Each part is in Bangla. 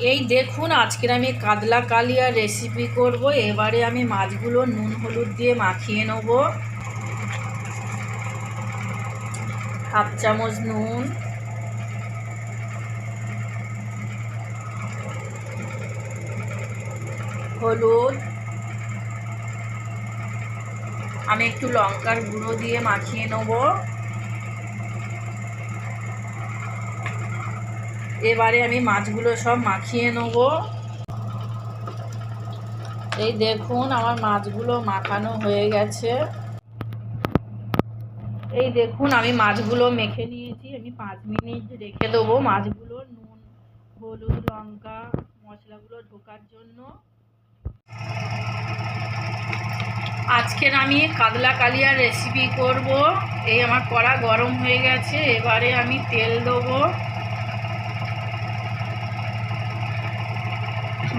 এই দেখুন, আজকের আমি কাতলা কালিয়া রেসিপি করব। এবারে আমি মাছগুলো নুন হলুদ দিয়ে মাখিয়ে নেব। হাফ চামচ নুন। হলুদ। আমি একটু লঙ্কার গুঁড়ো দিয়ে মাখিয়ে নেব। এবারে আমি মাছগুলো সব মাখিয়ে নেব। এই দেখুন, আমার মাছগুলো মাখানো হয়ে গেছে। এই দেখুন, আমি মাছগুলো মেখে নিয়েছি। আমি পাঁচ মিনিট রেখে দেবো মাছগুলো নুন, হলুদ, লঙ্কা, মশলাগুলো ঢোকার জন্য। আজকের আমি কাতলা কালিয়ার রেসিপি করব। এই আমার কড়া গরম হয়ে গেছে, এবারে আমি তেল দেবো।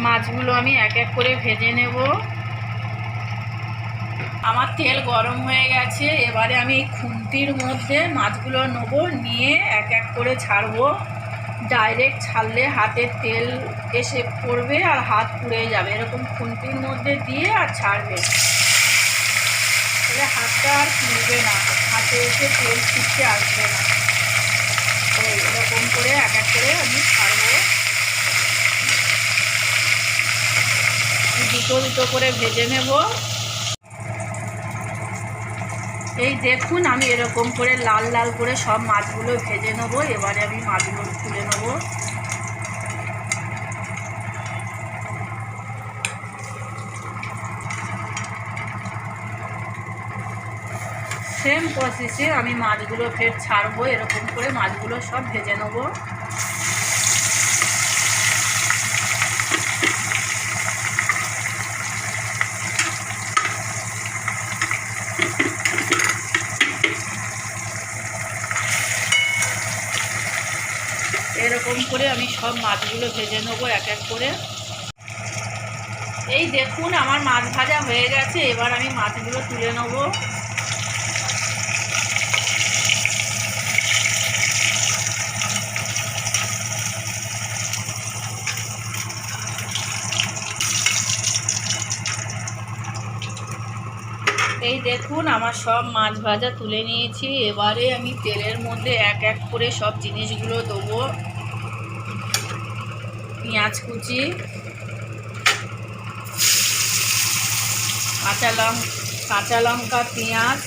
মাছগুলো আমি এক এক করে ভেজে নেব। আমার তেল গরম হয়ে গেছে, এবারে আমি খুন্তির মধ্যে মাছগুলো নেব, নিয়ে এক এক করে ছাড়বো। ডাইরেক্ট ছাড়লে হাতের তেল এসে পড়বে আর হাত পুড়ে যাবে। এরকম খুন্তির মধ্যে দিয়ে আর ছাড়বে। তাহলে হাতটা আর পুড়বে না, হাতে এসে তেল ছিটকে আসবে না। তো এরকম করে এক এক করে আমি ছাড়বো। দুটো দুটো করে ভেজে নেব। এই দেখুন, আমি এরকম করে লাল লাল করে সব মাছগুলো ভেজে নেব। এবারে আমি মাছগুলো তুলে নেব। সেম প্রসেসে আমি মাছগুলো ফের ছাড়বো। এরকম করে মাছগুলো সব ভেজে নেব। এরকম করে আমি সব মাছগুলো ভেজে নেব এক এক করে। এই দেখুন, আমার মাছ ভাজা হয়ে গেছে, এবার আমি মাছগুলো তুলে নেব। এই দেখুন, আমার সব মাছ ভাজা তুলে নিয়েছি। এবারে আমি তেলের মধ্যে এক এক করে সব জিনিসগুলো দেবো। পেঁয়াজ কুচি কাঁচা লঙ্কা কাঁচা লঙ্কা পেঁয়াজ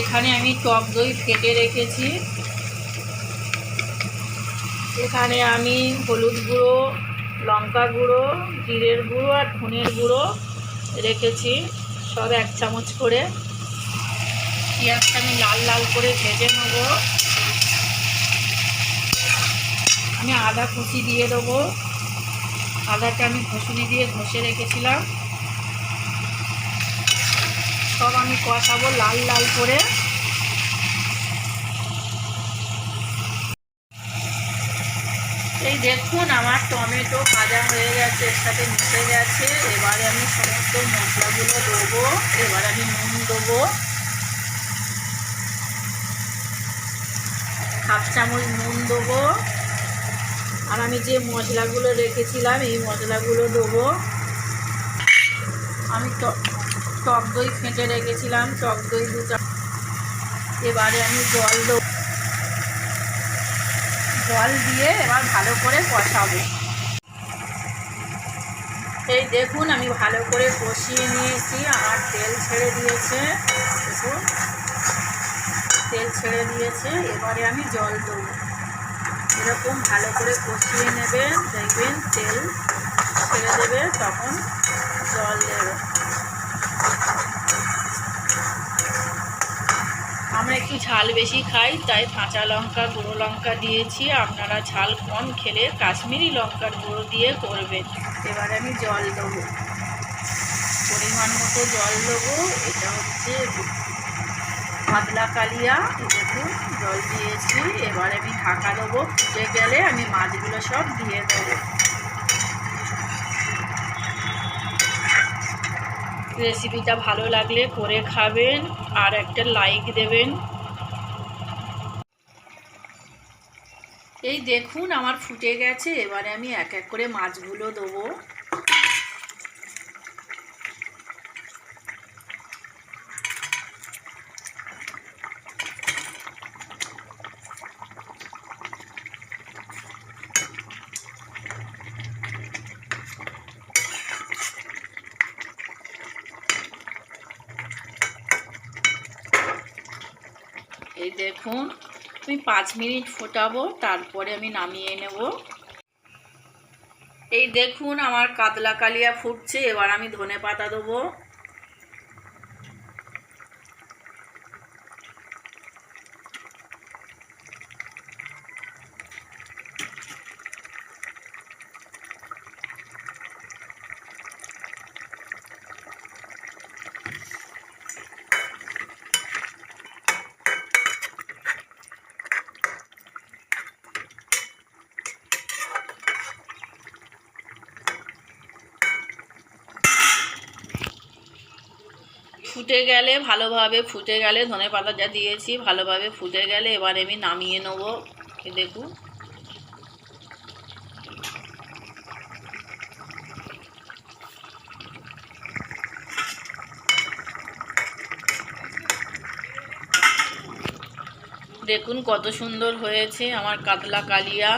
এখানে আমি টক দই ফেটে রেখেছি। এখানে আমি হলুদ গুঁড়ো, লঙ্কা গুঁড়ো, জিরের গুঁড়ো আর ধনের গুঁড়ো রেখেছি সব এক চামচ করে। পেঁয়াজটা আমি লাল লাল করে ভেজে নেব। আমি আদা কুচি দিয়ে দেবো। আদাটা আমি ঘষুনি দিয়ে ঘষে রেখেছিলাম। সব আমি কষাবো লাল লাল করে। এই দেখুন, আমার টমেটো ভাজা হয়ে গেছে, এর সাথে মিশে গেছে। এবারে আমি সমস্ত মশলাগুলো দেবো, এবার আমি নুন দেবো। হাফ চামচ নুন দেবো। আর আমি যে মশলাগুলো রেখেছিলাম, এই মশলাগুলো দেবো। আমি টক দই ফেটে রেখেছিলাম, টক দই দু এবারে আমি জল দেবো। জল দিয়ে এবার ভালো করে কষাবো। এই দেখুন, আমি ভালো করে কষিয়ে নিয়েছি, আর তেল ছেড়ে দিয়েছে। দেখুন, তেল ছেড়ে দিয়েছে, এবারে আমি জল দেবো। এরকম ভালো করে কষিয়ে নেবেন, দেখবেন তেল ছেড়ে দেবে, তখন জল দেবে। আমরা একটু ঝাল বেশি খাই, তাই কাঁচা লঙ্কা, গুঁড়ো লঙ্কা দিয়েছি। আপনারা ঝাল কম খেলে কাশ্মীরি লঙ্কার গুঁড়ো দিয়ে করবেন। এবার আমি জল দেবো। পরিমাণ মতো জল দেবো। এটা হচ্ছে পাতলা কালিয়া দেখুন জল দিয়েছি। এবার আমি ঢাকা দেবো। ফুটে গেলে আমি মাছগুলো সব দিয়ে দেবো। রেসিপিটা ভালো লাগলে করে খাবেন আর একটা লাইক দেবেন। এই দেখুন, আমার ফুটে গেছে। এবারে আমি এক এক করে মাছগুলো দেবো। এই দেখুন, আমি পাঁচ মিনিট ফোটাবো, তারপরে আমি নামিয়ে নেব। এই দেখুন, আমার কাতলা কালিয়া ফুটছে, এবার আমি ধনে পাতা দেবো। ফুটে গেলে ভালোভাবে ফুটে গেলে ধনে পাতা যা দিয়েছি ভালোভাবে ফুটে গেলে এবার আমি নামিয়ে নেব। দেখুন। দেখুন কত সুন্দর হয়েছে আমার কাতলা কালিয়া।